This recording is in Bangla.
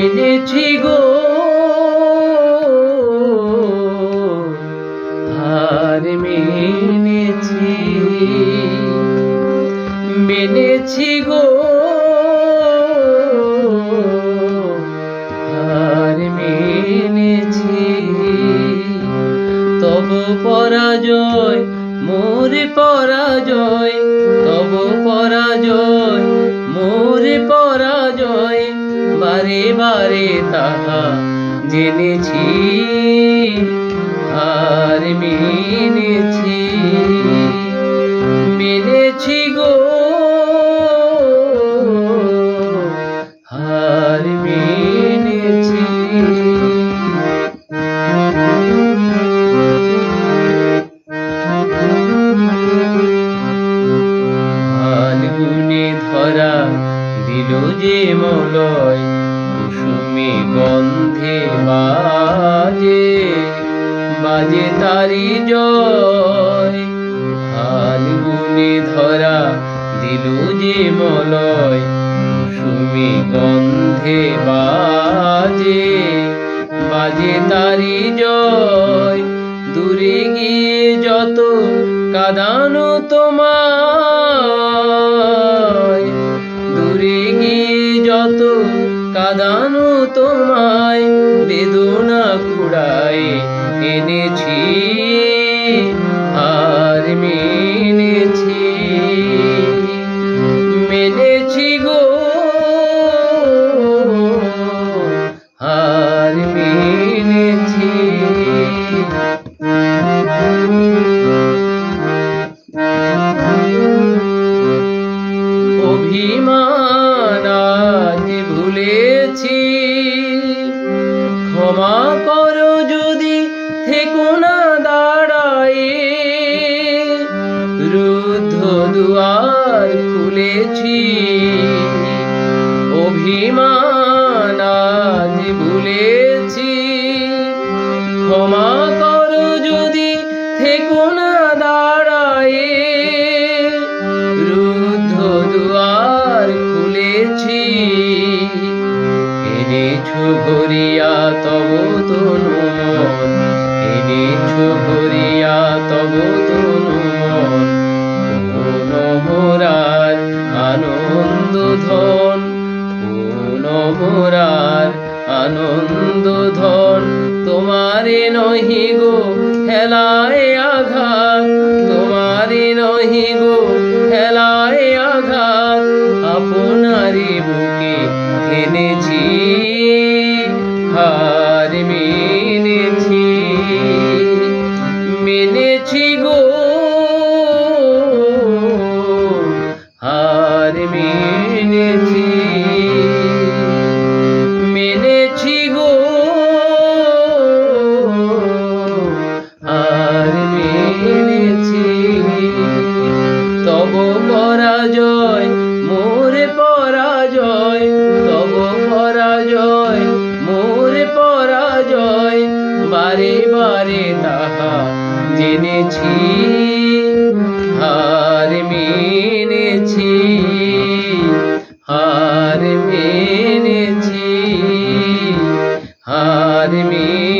মেনেছি গো। আর মেনেছি মেনেছি গো। আর মেনেছি, তব পরাজয়, মোর পরাজয়, তব পরাজয়, মোর বারে বারে তাহা জেনেছি, আর মেনেছি। মেনেছি গো হার মেনেছি। ফাল্গুনে ধরা দিল যে মলয় কুসুমে গন্ধে বাজে বাজে তারি জয়। ফাল্গুনে ধরা দিল যে মলয় কুসুমে গন্ধে বাজে বাজে তারি জয়। দূরে গিয়ে যত কাদানো তোমায় কাদানো তোমায় বেদনা কুড়ায় এনেছি আর মেনেছি। মেনেছি গো আর মেনেছি। অভিমান ভুলেছি ক্ষমা করো যদি থেকো না দাঁড়ায়। রুদ্ধ দুয়ার খুলেছি। অভিমান আজ ভুলেছি। ক্ষমা করো যদি থেকো না দাঁড়ায়। রুদ্ধ দুয়ার খুলেছি। এনেছো ভরিয়া তব তনু মন। এনেছো ভরিয়া তব তনু মন। কোন মোরার আনন্দ ধন। কোন মোরার আনন্দ ধন। তোমারে নহি গো হেলায় মেনেছি মেনেছি গো। হার মেনেছি মেনেছি গো। আর মেনেছি তব পরাজয় বারে বারে তাহা জেনেছি হার মেনেছি হার মেনেছি হার মেনে